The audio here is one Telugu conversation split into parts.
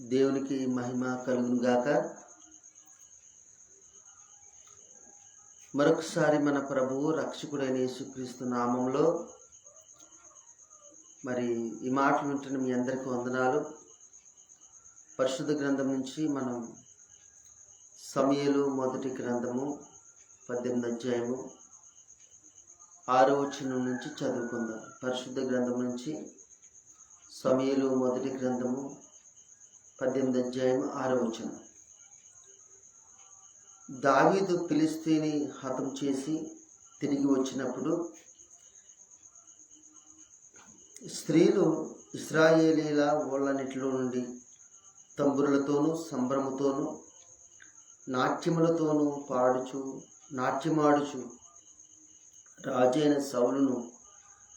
దేవునికి మహిమ కలుగునుగాక. మరొకసారి మన ప్రభువు రక్షకుడైన యేసుక్రీస్తు నామంలో మరి ఈ మాటలు వింటున్న మీ అందరికీ వందనాలు. పరిశుద్ధ గ్రంథం నుంచి మనం సమయలు మొదటి గ్రంథము పద్దెనిమిది అధ్యాయము ఆరో వచనం నుంచి చదువుకుందాం. పరిశుద్ధ గ్రంథం నుంచి సమయలు మొదటి గ్రంథము పద్దెనిమిది అధ్యాయం ఆరో వచనం. దావీదు పిలిస్తేని హతం చేసి తిరిగి వచ్చినప్పుడు స్త్రీలు ఇస్రాయేలీల ఓళ్ళన్నిటిలో నుండి తంబురులతోనూ సంభ్రమతోనూ నాట్యములతోనూ పాడుచు నాట్యమాడుచు రాజైన సౌలును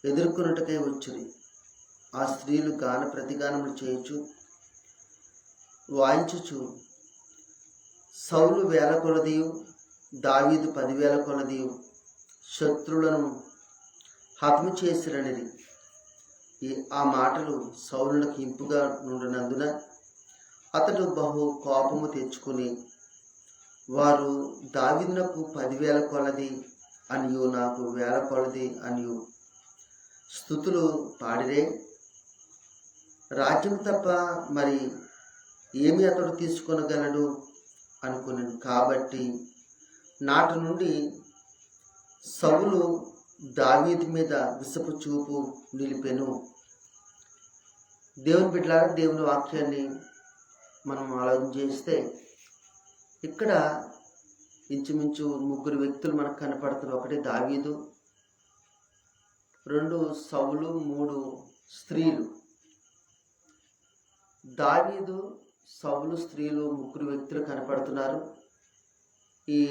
ఎదుర్కొనుటకై వచ్చిరి. ఆ స్త్రీలు గాన ప్రతిగానములు చేయొచ్చు వాయించుచు. సౌలు వేల కొలదియు దావీదు పదివేల కొలదియు శత్రులను హతము చేసిరనిది ఈ ఆ మాటలు సౌలులకు ఇంపుగా నుండినందున అతడు బహు కోపము తెచ్చుకుని వారు దావీదునకు పదివేల కొలది అనియు నాకు వేల కొలది అనియు. స్థుతులు పాడిరే. రాజ్యం తప్ప మరి ఏమి అతడు తీసుకొనగలడు? అనుకున్నాను కాబట్టి నాటి నుండి సవులు దావీది మీద విసపు చూపు నిలిపెను. దేవుని బిడ్డలారా దేవుని వాక్యాన్ని మనం ఆలోచన చేస్తే ఇక్కడ ఇంచుమించు ముగ్గురు వ్యక్తులు మనకు కనపడుతున్నారు ఒకటి దావీదు రెండు సవులు మూడు స్త్రీలు. దావీదు సవులు స్త్రీలు ముగ్గురు వ్యక్తులు కనపడుతున్నారు. ఈ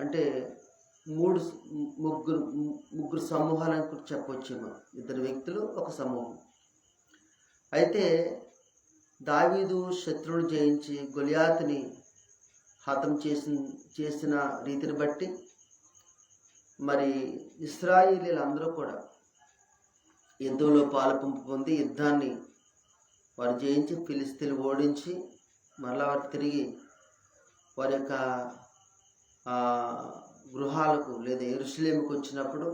అంటే మూడు ముగ్గురు ముగ్గురు సమూహాలను చెప్పొచ్చేమో. ఇద్దరు వ్యక్తులు ఒక సమూహం. అయితే దావీదు శత్రువును జయించి గొలియాతుని హతం చేసిన చేసిన రీతిని బట్టి మరి ఇస్రాయిలీలందరూ కూడా యుద్ధంలో పాలుపంపు పొంది యుద్ధాన్ని వారు జయించి ఫిలిస్తీన్లు ఓడించి మరలా వారు తిరిగి వారి యొక్క గృహాలకు లేదా ఎరుసలేముకు వచ్చినప్పుడు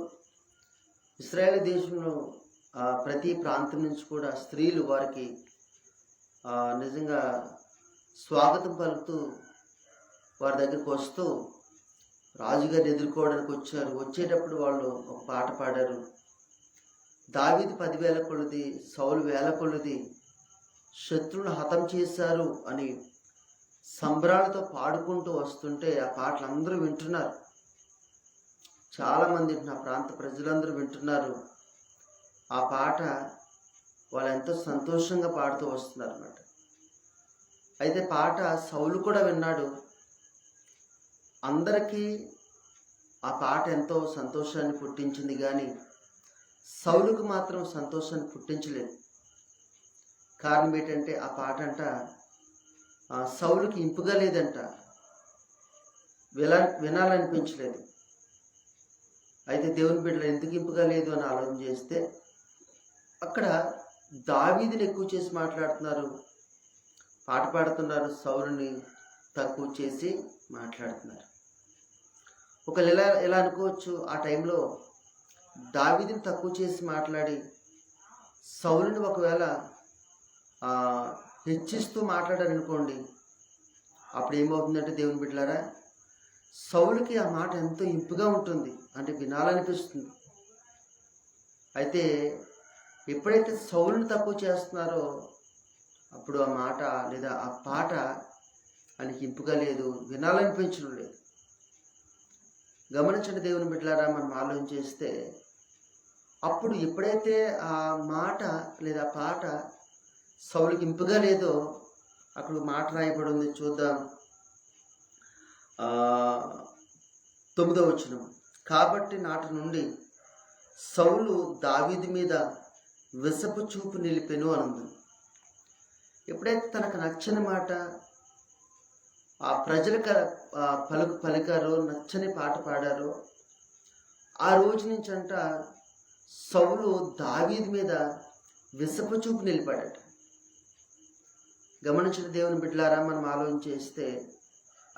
ఇస్రాయేల్ దేశంలో ప్రతి ప్రాంతం నుంచి కూడా స్త్రీలు వారికి నిజంగా స్వాగతం పలుకుతూ వారి దగ్గరికి వస్తూ రాజుగారిని ఎదుర్కోవడానికి వచ్చారు. వచ్చేటప్పుడు వాళ్ళు ఒక పాట పాడారు. దావిది పదివేల కొలది సౌలు వేల కొలది శత్రువును హతం చేశారు అని సంబరాలతో పాడుకుంటూ వస్తుంటే ఆ పాటలు అందరూ వింటున్నారు. చాలామంది నా ప్రాంత ప్రజలందరూ వింటున్నారు. ఆ పాట వాళ్ళు ఎంతో సంతోషంగా పాడుతూ వస్తున్నారు అనమాట అయితే పాట సౌలు కూడా విన్నాడు. అందరికీ ఆ పాట ఎంతో సంతోషాన్ని పుట్టించింది కానీ సౌలుకు మాత్రం సంతోషాన్ని పుట్టించలేదు. కారణం ఏంటంటే ఆ పాట అంట సౌలుకి ఇంపుగా లేదంట. వినా వినాలనిపించలేదు. అయితే దేవుని బిడ్డలు ఎందుకు ఇంపుగా లేదు అని ఆలోచన చేస్తే అక్కడ దావీదిని ఎక్కువ చేసి మాట్లాడుతున్నారు. పాట పాడుతున్నారు సౌలుని తక్కువ చేసి మాట్లాడుతున్నారు. ఒకళ్ళు ఎలా ఎలా అనుకోవచ్చు? ఆ టైంలో దావీదిని తక్కువ చేసి మాట్లాడి సౌలుని ఒకవేళ హెచ్చిస్తూ మాట్లాడారనుకోండి అప్పుడు ఏమవుతుందంటే దేవుని బిడ్డలారా సౌలుకి ఆ మాట ఎంతో ఇంపుగా ఉంటుంది అంటే వినాలనిపిస్తుంది. అయితే ఎప్పుడైతే సౌలుని తక్కువ చేస్తున్నారో అప్పుడు ఆ మాట లేదా ఆ పాట ఆయనకి ఇంపుగా లేదు వినాలనిపించడం లేదు. గమనించండి దేవుని బిడ్డలారా మనం ఆలోచన చేస్తే అప్పుడు ఎప్పుడైతే ఆ మాట లేదా పాట సౌలుకి ఇంపుగా లేదో అక్కడ మాట రాయబడి ఉంది చూద్దాం తొమ్మిదో వచ్చిన కాబట్టి నాటి నుండి సౌలు దావీది మీద విసపు చూపు నిలిపెను అనుంది. ఎప్పుడైతే తనకు నచ్చని మాట ఆ ప్రజల పలుకు పలికారో నచ్చని పాట పాడారో ఆ రోజు నుంచి అంట సౌలు దావీది మీద విసపు చూపు నిలిపాడట. గమనించిన దేవుని బిడ్డలారా మనం ఆలోచన చేస్తే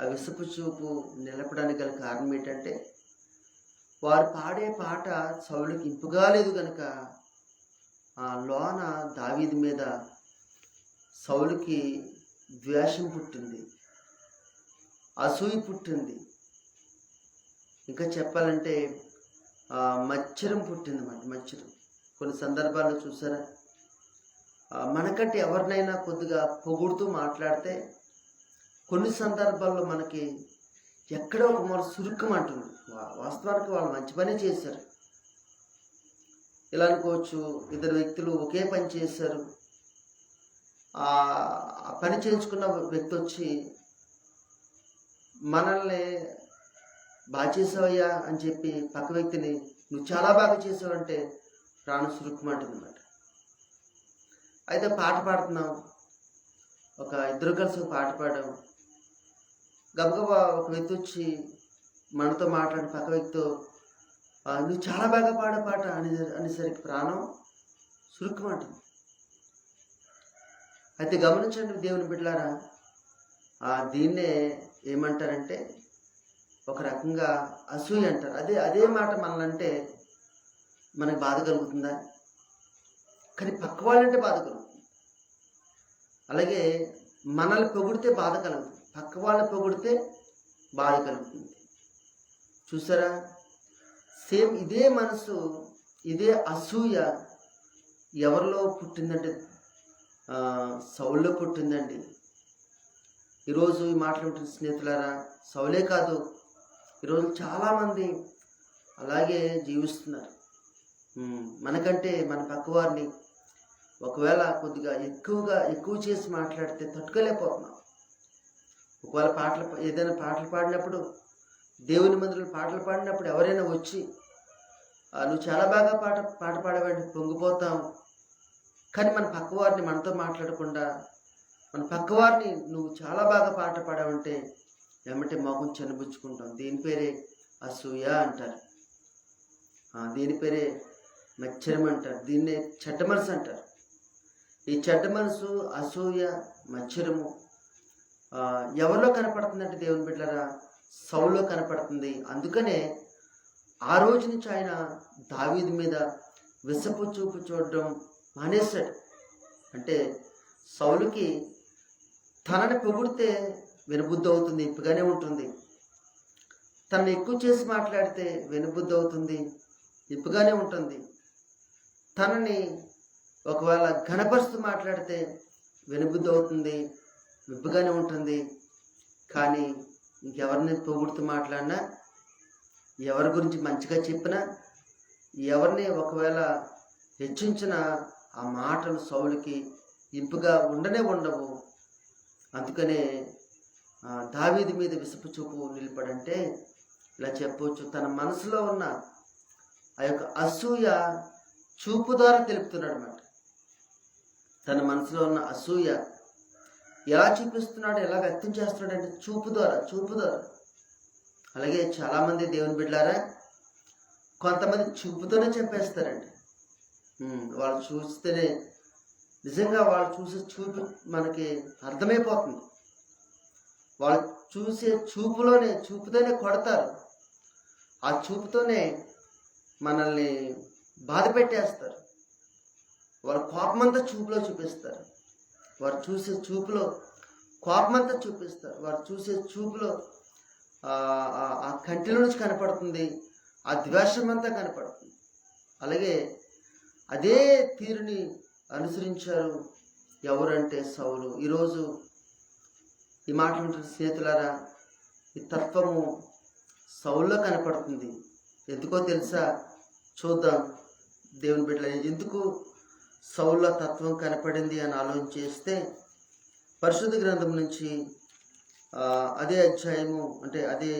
ఆ విసుపు చూపు నిలపడానికి గల కారణం ఏంటంటే వారు పాడే పాట చౌలుకి ఇంపుగా లేదు కనుక ఆ లోన దావీది మీద సౌలుకి ద్వేషం పుట్టింది అసూయ పుట్టింది. ఇంకా చెప్పాలంటే మచ్చరం పుట్టింది అన్నమాట మచ్చరం. కొన్ని సందర్భాల్లో చూసారా? మనకంటే ఎవరినైనా కొద్దిగా పొగుడుతూ మాట్లాడితే కొన్ని సందర్భాల్లో మనకి ఎక్కడో ఒక మన సురుక్కం అంటుంది. వాస్తవానికి వాళ్ళు మంచి పనే చేశారు. ఇలా అనుకోవచ్చు ఇద్దరు వ్యక్తులు ఒకే పని చేశారు. ఆ పని చేయించుకున్న వ్యక్తి వచ్చి మనల్ని బాగా చేసావయ్యా అని చెప్పి పక్క వ్యక్తిని నువ్వు చాలా బాగా చేసావంటే ప్రాణం సురుక్కుమంటుంది అన్నమాట అయితే పాట పాడుతున్నాం. ఒక ఇద్దరు కలిసి పాట పాడాం. గబగబా ఒక వ్యక్తి వచ్చి మనతో మాట్లాడిన పక్క వ్యక్తితో నువ్వు చాలా బాగా పాడే పాట అని అనేసరికి ప్రాణం సురుక్కుమంటుంది. అయితే గమనించండి దేవుని బిడ్డలారా ఆ దీన్నే ఏమంటారంటే ఒక రకంగా అసూయ అంటారు. అదే అదే మాట మనలంటే మనకి బాధ కలుగుతుందా? కానీ పక్క వాళ్ళంటే బాధ కలుగుతుంది. అలాగే మనల్ని పొగిడితే బాధ కలుగుతుంది. పక్క వాళ్ళని పొగిడితే బాధ కలుగుతుంది. చూసారా? సేమ్ ఇదే మనసు ఇదే అసూయ ఎవరిలో పుట్టిందంటే సౌల్లో పుట్టిందండి. ఈరోజు ఈ మాట్లాడుతున్న స్నేహితులారా సౌలే కాదు ఈరోజు చాలామంది అలాగే జీవిస్తున్నారు. మనకంటే మన పక్కవారిని ఒకవేళ కొద్దిగా ఎక్కువగా ఎక్కువ చేసి మాట్లాడితే తట్టుకోలేకపోతున్నాం. ఒకవేళ పాటలు ఏదైనా పాటలు పాడినప్పుడు దేవుని మందులు పాటలు పాడినప్పుడు ఎవరైనా వచ్చి "ఆ, నువ్వు చాలా బాగా పాట పాట పాడవండి పొంగిపోతాం. కానీ మన పక్కవారిని మనతో మాట్లాడకుండా మన పక్కవారిని నువ్వు చాలా బాగా పాట పాడావంటే ఏమంటే మొహం చెనబుచ్చుకుంటాం. దీని పేరే? అసూయ అంటారు. దీని పేరే? మచ్చరం అంటారు. దీన్నే చెడ్డ మనసు అంటారు. ఈ చెడ్డ మనసు అసూయ మచ్చరము ఎవరిలో కనపడుతుందంటే దేవుని బిడ్డరా సౌలో కనపడుతుంది. అందుకనే ఆ రోజు నుంచి ఆయన దావీది మీద విసపు చూపు చూడడం మానేశాడు. అంటే సౌలుకి తనని పొగిడితే వినబుద్ధి అవుతుంది ఇంపుగానే ఉంటుంది. తనని ఎక్కువ చేసి మాట్లాడితే వినబుద్ధి అవుతుంది ఇంపుగానే ఉంటుంది. తనని ఒకవేళ ఘనపరుస్తూ మాట్లాడితే వినబుద్ధి అవుతుంది విప్పుగానే ఉంటుంది. కానీ ఇంకెవరిని పొగుడుతూ మాట్లాడినా ఎవరి గురించి మంచిగా చెప్పినా ఎవరిని ఒకవేళ హెచ్చించిన ఆ మాటలు సౌలుకి ఇంపుగా ఉండనే ఉండవు. అందుకనే దావీది మీద విసుపు చూపు నిలబడంటే ఇలా చెప్పవచ్చు తన మనసులో ఉన్న ఆ యొక్క అసూయ చూపు ద్వారా తెలుపుతున్నాడు అనమాట తన మనసులో ఉన్న అసూయ ఎలా చూపిస్తున్నాడు ఎలా వ్యక్తం చేస్తున్నాడు అంటే చూపు ద్వారా చూపు ద్వారా. అలాగే చాలామంది దేవుని బిడ్డారా కొంతమంది చూపుతోనే చెప్పేస్తారండి. వాళ్ళు చూస్తేనే నిజంగా వాళ్ళు చూసే చూపు మనకి అర్థమైపోతుంది. వాళ్ళు చూసే చూపులోనే చూపుతోనే కొడతారు. ఆ చూపుతోనే మనల్ని బాధ పెట్టేస్తారు వాళ్ళ కోపమంతా చూపులో చూపిస్తారు. వారు చూసే చూపులో కోపమంతా చూపిస్తారు. వారు చూసే చూపులో ఆ- కంటిలో నుంచి కనపడుతుంది. ఆ ద్వేషం అంతా కనపడుతుంది. అలాగే అదే తీరుని అనుసరించారు ఎవరంటే సౌలు. ఈరోజు ఈ మాటలు ఉంటున్న స్నేహితులారా ఈ తత్వము సౌల్లో కనపడుతుంది. ఎందుకో తెలుసా? చూద్దాం దేవుని బిడ్డల ఎందుకు సౌల తత్వం కనపడింది అని ఆలోచన చేస్తే పరిశుద్ధ గ్రంథం నుంచి అదే అధ్యాయము అంటే అదే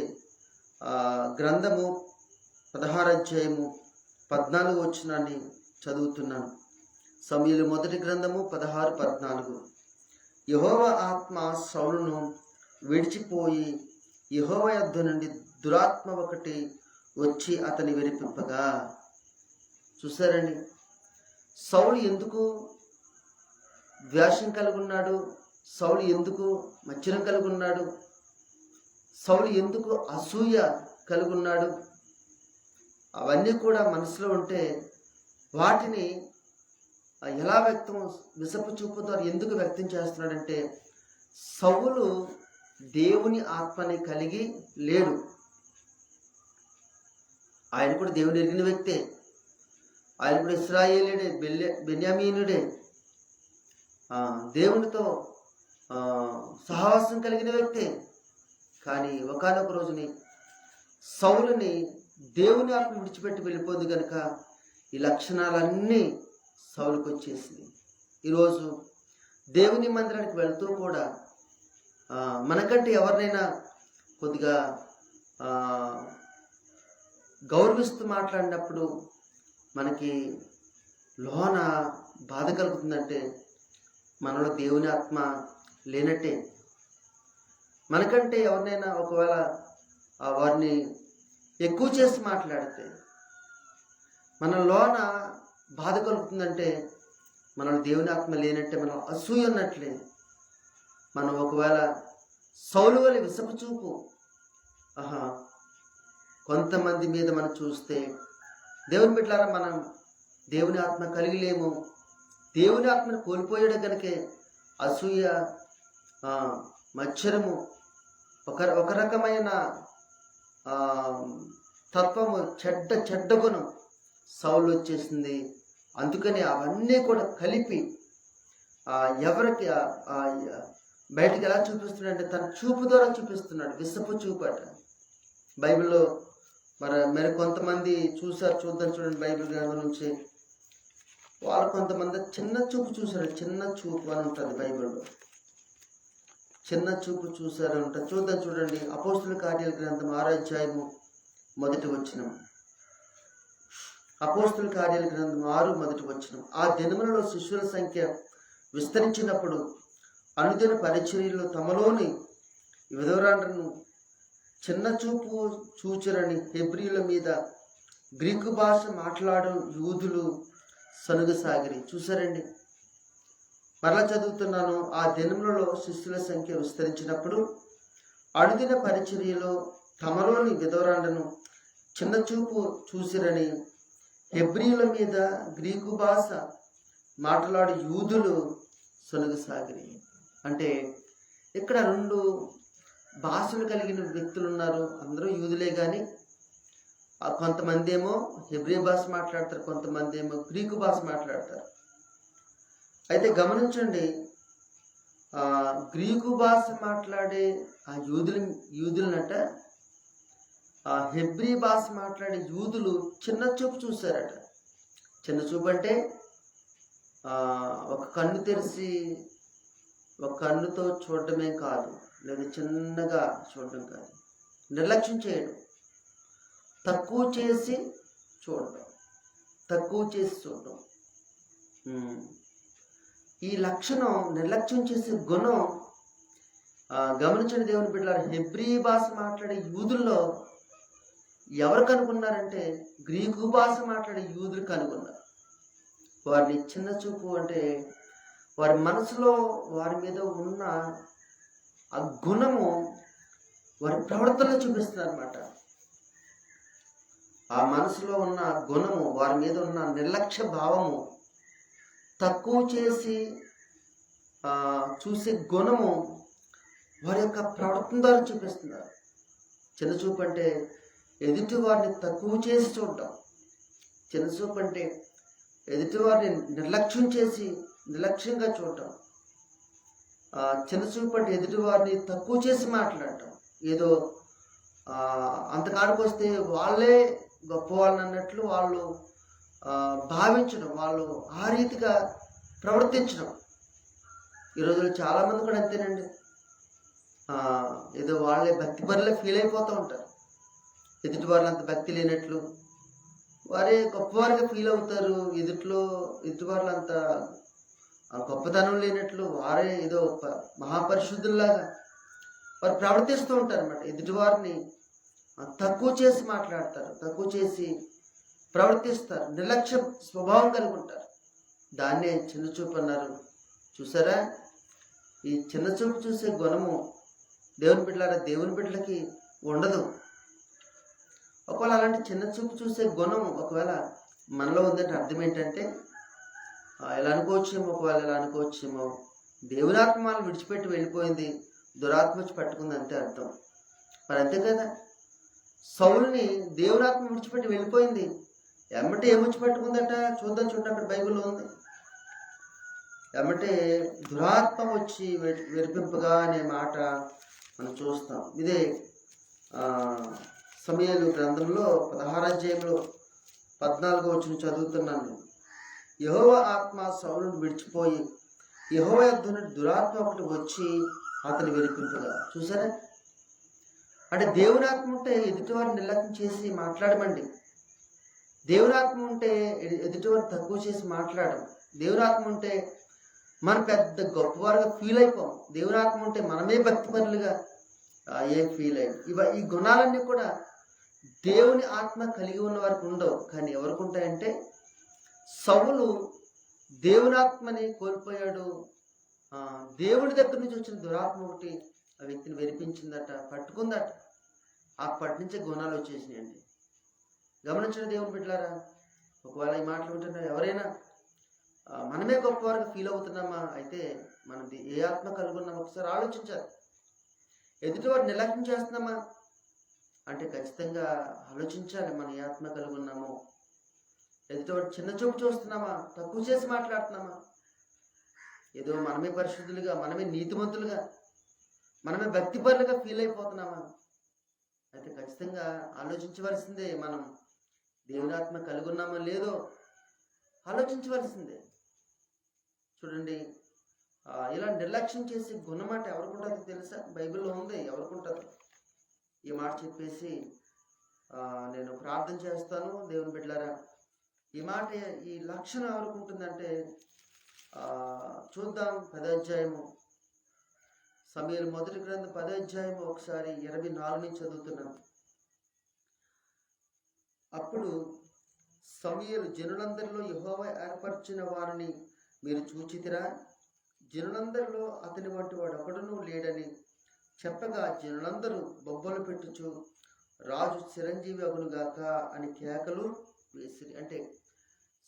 గ్రంథము పదహారు అధ్యాయము పద్నాలుగు వచ్చినాన్ని చదువుతున్నాను. సమయలు మొదటి గ్రంథము పదహారు పద్నాలుగు. యహోవ ఆత్మ సౌలును విడిచిపోయి యహోవ యొద్ద నుండి దురాత్మ ఒకటి వచ్చి అతని విరిపింపగా. చూసారండి సౌలు ఎందుకు ద్వేషం కలిగి ఉన్నాడు సౌలు ఎందుకు మచ్చరం కలిగి ఉన్నాడు సౌలు ఎందుకు అసూయ కలిగి ఉన్నాడు అవన్నీ కూడా మనసులో ఉంటే వాటిని ఎలా వ్యక్తం విసపు చూపు ద్వారా ఎందుకు వ్యక్తం చేస్తున్నాడంటే సౌలు దేవుని ఆత్మని కలిగి లేడు. ఆయన కూడా దేవుని ఎరిగిన వ్యక్తే. ఆయన కూడా ఇస్రాయేలుడే బెన్యామీనుడే. దేవునితో సహవాసం కలిగిన వ్యక్తే. కానీ ఒకనొక రోజుని సౌలుని దేవుని ఆత్మ విడిచిపెట్టి వెళ్ళిపోదు కనుక ఈ లక్షణాలన్నీ సౌలుకు వచ్చేసింది ఈరోజు దేవుని మందిరానికి వెళ్తూ కూడా మనకంటే ఎవరినైనా కొద్దిగా గౌరవిస్తూ మాట్లాడినప్పుడు మనకి లోన బాధ కలుగుతుందంటే మనలో దేవుని ఆత్మ లేనట్టే. మనకంటే ఎవరినైనా ఒకవేళ వారిని ఎక్కువ చేసి మాట్లాడితే మన లోన బాధ కలుగుతుందంటే మనలో దేవుని ఆత్మ లేనట్టే మనం అసూయ ఉన్నట్లే. మనం ఒకవేళ సౌలు వలి విసపు చూపు ఆహా కొంతమంది మీద మనం చూస్తే దేవుని బిడ్డలారా మనం దేవుని ఆత్మ కలిగిలేము దేవుని ఆత్మను కోల్పోయాడు కనుకే అసూయ మచ్చరము మత్సరము ఒక ఒక రకమైన తత్వము చెడ్డ చెడ్డ గుణం సౌలు వచ్చేసింది. అందుకని అవన్నీ కూడా కలిపి ఎవరికి ఆ, బయటికి ఎలా చూపిస్తున్నాడంటే తన చూపు ద్వారా చూపిస్తున్నాడు. విసపు చూపు అట. బైబిల్లో మరి మరి కొంతమంది చూసారు చూద్దాం చూడండి బైబిల్ గ్రంథం నుంచి. వాళ్ళు కొంతమంది చిన్న చూపు చూసారు చిన్న చూపు అని ఉంటుంది బైబిల్లో. చిన్న చూపు చూసారు ఉంటుంది చూద్దాం చూడండి. అపోస్తుల కార్యాల గ్రంథం ఆరాధ్యాయము మొదటి వచ్చినం అపోస్తుల కార్యాల గ్రంథం ఆరు మొదటి వచ్చినం ఆ దినములలో శిష్యుల సంఖ్య విస్తరించినప్పుడు అనుదిన పరిచర్యలు తమలోని విధవరాండ్రను చిన్న చూపు చూచురని హెబ్రియుల మీద గ్రీకు భాష మాట్లాడు యూదులు సనుగసాగిరి చూసారండి మరలా చదువుతున్నాను. ఆ దినములలో శిష్యుల సంఖ్య విస్తరించినప్పుడు అడుదిన పరిచర్యలో తమలోని విధవరాండను చిన్న చూపు చూసిరని హెబ్రియుల మీద గ్రీకు భాష మాట్లాడు యూదులు సొనగసాగిరి అంటే ఇక్కడ రెండు భాషలు కలిగిన వ్యక్తులు ఉన్నారు అందరూ యూదులే కానీ ఆ కొంతమంది ఏమో హెబ్రి భాష మాట్లాడతారు కొంతమంది ఏమో గ్రీకు భాష మాట్లాడతారు. అయితే గమనించండి గ్రీకు భాష మాట్లాడే ఆ యూదులు యూదులనట ఆ హెబ్రీ భాష మాట్లాడే యూదులు చిన్న చూపు చూశారట. చిన్న చూపు అంటే ఒక కన్ను తెరిచి ఒక కన్నుతో చూడటమే కాదు. లేదా చిన్నగా చూడడం కాదు. నిర్లక్ష్యం చేయడం. తక్కువ చేసి చూడటం తక్కువ చేసి చూడటం ఈ లక్షణం నిర్లక్ష్యం చేసే గుణం గమనించిన దేవుని బిడ్డలారు హెబ్రీ భాష మాట్లాడే యూదుల్లో ఎవరు కనుగొన్నారంటే గ్రీకు భాష మాట్లాడే యూదులు కనుగొన్నారు. వారిని చిన్న చూపు అంటే వారి మనసులో వారి మీద ఉన్న ఆ గుణము వారి ప్రవర్తనలో చూపిస్తున్నారు అనమాట ఆ మనసులో ఉన్న గుణము వారి మీద ఉన్న నిర్లక్ష్య భావము తక్కువ చేసి చూసే గుణము వారి యొక్క ప్రవర్తన ద్వారా చూపిస్తున్నారు. చిన్నచూపు అంటే ఎదుటి వారిని తక్కువ చేసి చూడటం చిన్నచూపు అంటే ఎదుటి వారిని నిర్లక్ష్యం చేసి నిర్లక్ష్యంగా చూడటం చిన్నచూపటి చిన్న తక్కువ చేసి మాట్లాడటం. ఏదో అంతకాడికి వస్తే వాళ్ళే గొప్పవాళ్ళని అన్నట్లు వాళ్ళు భావించడం వాళ్ళు ఆ రీతిగా ప్రవర్తించడం. ఈ రోజుల్లో చాలామంది కూడా అంతేనండి. ఏదో వాళ్ళే భక్తి పనులే ఫీల్ అయిపోతూ ఉంటారు. ఎదుటి వాళ్ళు అంత భక్తి లేనట్లు. వారే గొప్పవారిగా ఫీల్ అవుతారు. ఎదుట్లో ఎదుటి వాళ్ళు అంత ఆ గొప్పతనం లేనట్లు వారే ఏదో ప- మహాపరిశుద్ధుల్లాగా వారు ప్రవర్తిస్తూ ఉంటారు అనమాట ఎదుటివారిని తక్కువ చేసి మాట్లాడతారు తక్కువ చేసి ప్రవర్తిస్తారు నిర్లక్ష్య స్వభావం కలిగి ఉంటారు దాన్నే చిన్నచూపు అన్నారు. చూసారా? ఈ చిన్న చూపు చూసే గుణము దేవుని బిడ్డలారా దేవుని బిడ్డలకి ఉండదు. ఒకవేళ అలాంటి చిన్న చూపు చూసే గుణం ఒకవేళ మనలో ఉందంటే అర్థం ఏంటంటే ఇలా అనుకోవచ్చేమో ఒకవేళ ఇలా అనుకోవచ్చేమో. దేవునాత్మ విడిచిపెట్టి వెళ్ళిపోయింది. దురాత్మ వచ్చి పట్టుకుంది అంతే అర్థం. మరి అంతే కదా? సౌల్ని దేవునాత్మ విడిచిపెట్టి వెళ్ళిపోయింది. ఎమ్మటే ఏమొచ్చి పట్టుకుందట? చూద్దాం చూడండి అక్కడ బైబిల్లో ఉంది. ఎమ్మటే దురాత్మ వచ్చి విడిపింపగా అనే మాట మనం చూస్తాం. ఇదే సమయాలు గ్రంథంలో పదహారాధ్యాయంలో పద్నాలుగో వచ్చిన చదువుతున్నాను నేను. యహోవ ఆత్మ సౌలును విడిచిపోయి యహోవ యొద్ద దురాత్మ ఒకటి వచ్చి అతను వెలిపింపగా చూసారా అంటే దేవుని ఆత్మ ఉంటే ఎదుటివారిని నిర్లక్ష్యం చేసి మాట్లాడమండి. దేవుని ఆత్మ ఉంటే ఎ- ఎదుటివారు తక్కువ చేసి మాట్లాడడం. దేవునాత్మ ఉంటే మనం పెద్ద గొప్పవారుగా ఫీల్ అయిపోం. దేవునాత్మ ఉంటే మనమే భక్తి పనులుగా ఏం ఫీల్ అయ్యి ఇవ ఈ గుణాలన్నీ కూడా దేవుని ఆత్మ కలిగి ఉన్న వారికి ఉండవు. కానీ ఎవరికి ఉంటాయంటే సౌలు దేవునాత్మని కోల్పోయాడు. దేవుడి దగ్గర నుంచి వచ్చిన దురాత్మ ఒకటి ఆ వ్యక్తిని వెరిపించిందట పట్టుకుందట. అప్పటి నుంచే గుణాలు వచ్చేసినాయండి. గమనించిన దేవుని బిడ్డలారా ఒకవేళ ఈ మాటలు వింటున్నారు ఎవరైనా మనమే గొప్పవారికి ఫీల్ అవుతున్నామా? అయితే మనం ఏ ఆత్మ కలుగున్నామో ఒకసారి ఆలోచించాలి. ఎదుటివారు నిర్లక్ష్యం చేస్తున్నామా? అంటే ఖచ్చితంగా ఆలోచించాలి మనం ఏ ఆత్మ కలుగున్నామో. ఎదుటివాడు చిన్న చూపు చూస్తున్నామా? తక్కువ చేసి మాట్లాడుతున్నామా? ఏదో మనమే పరిశుద్ధులుగా మనమే నీతిమంతులుగా మనమే భక్తిపరులుగా ఫీల్ అయిపోతున్నామా? అయితే ఖచ్చితంగా ఆలోచించవలసిందే మనం దేవుడాత్మ ఆత్మ కలిగి ఉన్నామో లేదో ఆలోచించవలసిందే. చూడండి ఇలా నిర్లక్ష్యం చేసి గుణమాట ఎవరికుంటుందో తెలుసా? బైబిల్లో ఉంది ఎవరికుంటుంది? ఈ మాట చెప్పేసి నేను ప్రార్థన చేస్తాను దేవుని బిడ్డలారా. ఈ మాట ఈ లక్షణం ఎవరికి ఉంటుందంటే చూద్దాం పదాధ్యాయము. సమీర్ మొదటి గ్రంథం పదాధ్యాయము ఒకసారి ఇరవై నాలుగు నుంచి చదువుతున్నాం. అప్పుడు సమయలు జనులందరిలో యహోవ ఏర్పరిచిన వారిని మీరు చూచితిరా? జనులందరిలో అతని వంటి వాడు ఒకడును లేడని చెప్పగా జనులందరూ బొబ్బలు పెట్టుచు రాజు చిరంజీవి అగునుగాక అని కేకలు వేసిరి అంటే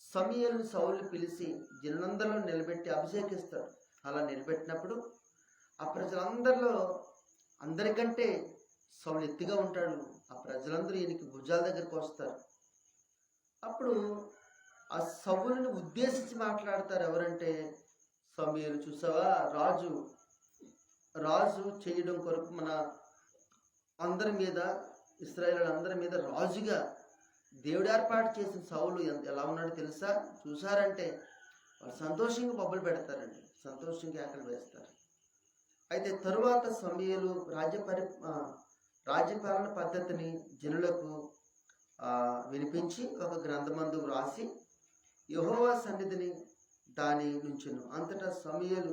సమయలు సౌలు పిలిచి జనందరిలో నిలబెట్టి అభిషేకిస్తాడు. అలా నిలబెట్టినప్పుడు ఆ ప్రజలందరిలో అందరికంటే సౌలు ఎత్తుగా ఉంటాడు. ఆ ప్రజలందరూ ఈయనకి భుజాల దగ్గరకు వస్తారు. అప్పుడు ఆ సౌలుని ఉద్దేశించి మాట్లాడతారు ఎవరంటే సమీయలు చూసావా? రాజు. రాజు చేయడం కొరకు మన అందరి మీద ఇస్రాయేల్ అందరి మీద రాజుగా దేవుడు ఏర్పాటు చేసిన సౌలు ఎంత ఎలా ఉన్నాడో తెలుసా? చూసారంటే వాళ్ళు సంతోషంగా బొబ్బలు పెడతారండి. సంతోషంగా ఆకలి వేస్తారు. అయితే తరువాత సమయలు రాజ్య పరి రాజ్యపాలన పద్ధతిని జనులకు వినిపించి ఒక గ్రంథమందు వ్రాసి యహోవా సన్నిధిని దాని నుంచును. అంతటా సమయలు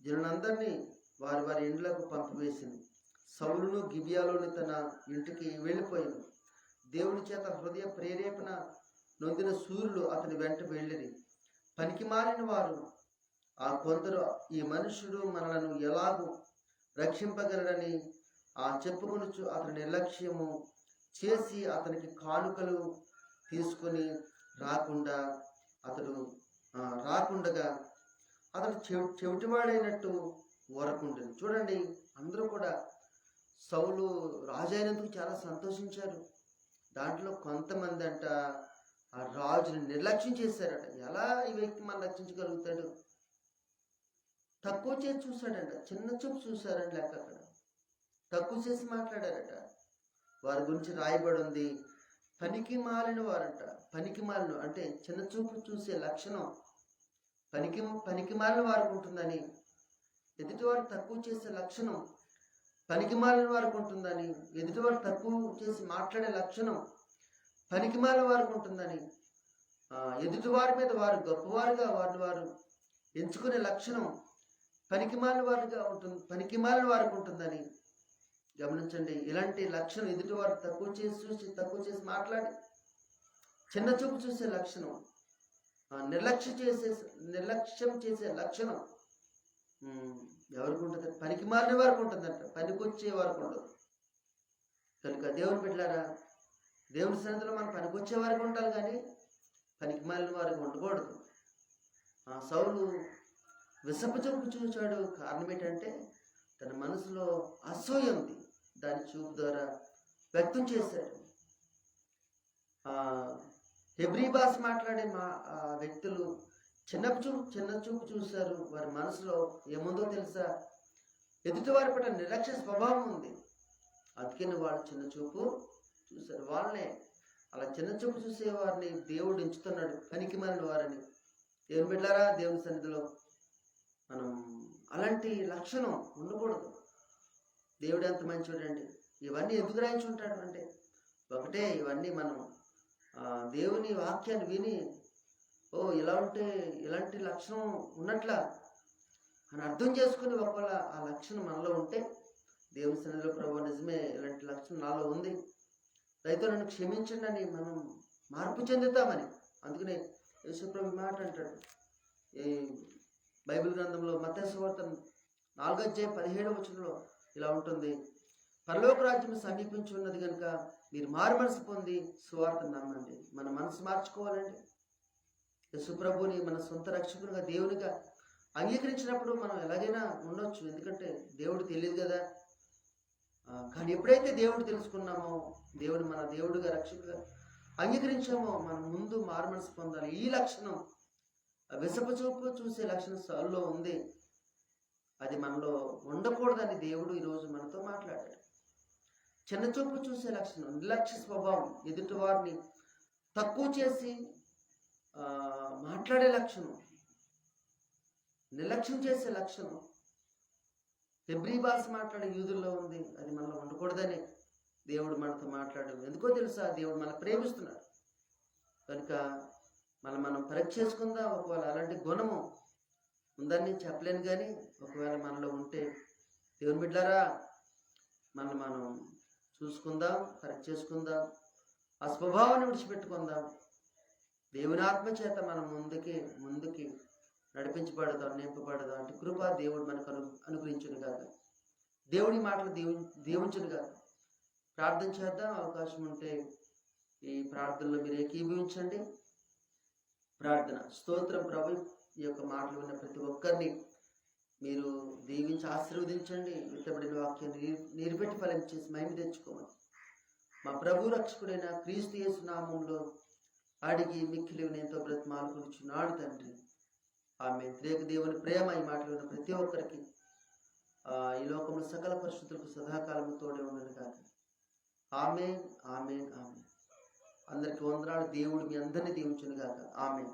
జనులందరినీ వారి వారి ఇండ్లకు పంపివేసింది. సౌలును గిబియాలోని తన ఇంటికి వెళ్ళిపోయింది. దేవుని చేత హృదయ ప్రేరేపణ నొందిన సూర్యులు అతని వెంట వెళ్ళిరి. పనికి మారిన వారు ఆ కొందరు ఈ మనుషుడు మనలను ఎలాగూ రక్షింపగలడని ఆ చెప్పుకొనుచు అతని నిర్లక్ష్యము చేసి అతనికి కానుకలు తీసుకొని రాకుండా అతడు రాకుండగా అతడు చెవి చెవిటివాడైనట్టు ఊరకుంటుంది చూడండి అందరూ కూడా సౌలు రాజు అయినందుకు చాలా సంతోషించారు. దాంట్లో కొంతమంది అంట ఆ రాజుని నిర్లక్ష్యం చేశారట. ఎలా ఈ వ్యక్తి మనం రక్షించగలుగుతాడు? తక్కువ చేసి చూశాడంట. చిన్న చూపు చూశారంట లెక్క అక్కడ. తక్కువ చేసి మాట్లాడారట. వారి గురించి రాయబడి ఉంది. పనికి మాలిన వారంట. పనికి మాలిన అంటే చిన్న చూపు చూసే లక్షణం. పనికి పనికి మాలిన వారికి ఉంటుందని. ఎదుటివారు తక్కువ చేసే లక్షణం. పనికి మాలిన వారికి ఉంటుందని ఎదుటివారు తక్కువ చేసి మాట్లాడే లక్షణం పనికి మాలిన వారికి ఉంటుందని ఎదుటివారి మీద వారు గొప్పవారుగా వారిని వారు ఎంచుకునే లక్షణం పనికి మాలిన వారిగా ఉంటుంది పనికి మాలిన వారికి ఉంటుందని గమనించండి. ఇలాంటి లక్షణం ఎదుటివారు తక్కువ చేసి చూసి తక్కువ చేసి మాట్లాడి చిన్న చూపు చూసే లక్షణం నిర్లక్ష్య చేసే నిర్లక్ష్యం చేసే లక్షణం ఎవరికి ఉంటుంది? పనికి మారిన వారికి ఉంటుందంట. పనికి వచ్చే వారికి ఉండదు. కనుక దేవుని పెట్టారా దేవుని సన్నిధిలో మనం పనికి వచ్చే వారికి ఉండాలి కానీ పనికి మారిన వారికి ఉండకూడదు. ఆ సౌలు విసపు చూపు చూచాడు. కారణం ఏంటంటే తన మనసులో అసూయ ఉంది. దాని చూపు ద్వారా వ్యక్తం చేశాడు. హెబ్రీ భాష మాట్లాడే మా వ్యక్తులు చిన్న చూపు చిన్న చూపు చూశారు. వారి మనసులో ఏముందో తెలుసా? ఎదుటివారి పట్ల నిర్లక్ష్య స్వభావం ఉంది. అందుకని వాళ్ళు చిన్న చూపు చూశారు. వాళ్ళనే అలా చిన్న చూపు చూసే వారిని దేవుడు ఎంచుతున్నాడు. పనికి మారిన వారిని. దేవుని బిడ్డారా దేవుని సన్నిధిలో మనం అలాంటి లక్షణం ఉండకూడదు. దేవుడు ఎంత మంచివాడండి ఇవన్నీ ఎందుకు రాయించి ఉంటాడు అంటే ఒకటే ఇవన్నీ మనం దేవుని వాక్యాన్ని విని ఓ ఇలా ఉంటే ఇలాంటి లక్షణం ఉన్నట్లా అని అర్థం చేసుకుని ఒకవేళ ఆ లక్షణం మనలో ఉంటే దేవుని సన్నిధిలో ప్రభు నిజమే ఇలాంటి లక్షణం నాలో ఉంది. రైతు నన్ను క్షమించండి అని మనం మార్పు చెందుతామని. అందుకనే యేసుప్రభు మాట అంటాడు. ఈ బైబిల్ గ్రంథంలో మత్స్యవార్త నాలుగో అధ్యాయ పదిహేడవ వచనంలో ఇలా ఉంటుంది. పరలోక రాజ్యం సమీపించి ఉన్నది కనుక మీరు మారు మనసు పొంది సువార్త నమ్మండి. మన మనసు మార్చుకోవాలండి. యశుప్రభుని మన సొంత రక్షకునిగా దేవునిగా అంగీకరించినప్పుడు మనం ఎలాగైనా ఉండొచ్చు. ఎందుకంటే దేవుడు తెలియదు కదా. కానీ ఎప్పుడైతే దేవుడు తెలుసుకున్నామో దేవుడు మన దేవుడిగా రక్షకుగా అంగీకరించామో మనం ముందు మారు పొందాలి. ఈ లక్షణం ఆ విసప చూపు చూసే లక్షణం సౌల్లో ఉంది. అది మనలో ఉండకూడదని దేవుడు ఈరోజు మనతో మాట్లాడాడు. చిన్న చూపు చూసే లక్షణం నిర్లక్ష్య స్వభావం ఎదుటి వారిని తక్కువ చేసి మాట్లాడే లక్షణం. నిర్లక్ష్యం చేసే లక్షణం. హెబ్రీ భాష మాట్లాడే యూదుల్లో ఉంది అది మనలో ఉండకూడదని దేవుడు మనతో మాట్లాడడం. ఎందుకో తెలుసా దేవుడు మన ప్రేమిస్తున్నాడు. కనుక మనం మనం పరీక్ష చేసుకుందాం ఒకవేళ అలాంటి గుణము ఉందని చెప్పలేను కానీ ఒకవేళ మనలో ఉంటే దేవుని బిడ్డారా మనం మనం చూసుకుందాం కరెక్ట్ చేసుకుందాం ఆ స్వభావాన్ని విడిచిపెట్టుకుందాం. దేవుని ఆత్మ చేత మనం ముందుకి ముందుకి నడిపించబడదాం నింపబడదాం అంటే కృప దేవుడు మనకు అను అనుగ్రహించును కాక దేవుడి మాటలు దీవు దీవించును కాక ప్రార్థన చేద్దాం అవకాశం ఉంటే ఈ ప్రార్థనలో మీరు ఏకీభవించండి. ప్రార్థన స్తోత్రం ప్రభు ఈ యొక్క మాటలు విన్న ప్రతి ఒక్కరిని మీరు దీవించి ఆశీర్వదించండి. ఇతబడిన వాక్యాన్ని నీరు- నీరుపెట్టి ఫలం చేసి మహిమ తెచ్చుకోమని. మా ప్రభు రక్షకుడైన క్రీస్తు యేసు నామంలో అడిగి మిక్కిలి ఎంతో బ్రతిమాలుకొనిచున్నాడు తండ్రి. ఆమె త్రేక దేవుని ప్రేమ ఈ మాటలు విన్న ప్రతి ఒక్కరికి. ఈ లోకంలో సకల పరిస్థితులకు సదాకాలము తోడే ఉండను కాక ఆమె ఆమె ఆమె అందరికి వందనాలు. దేవుడు మీ అందరినీ దీవించును కాక ఆమె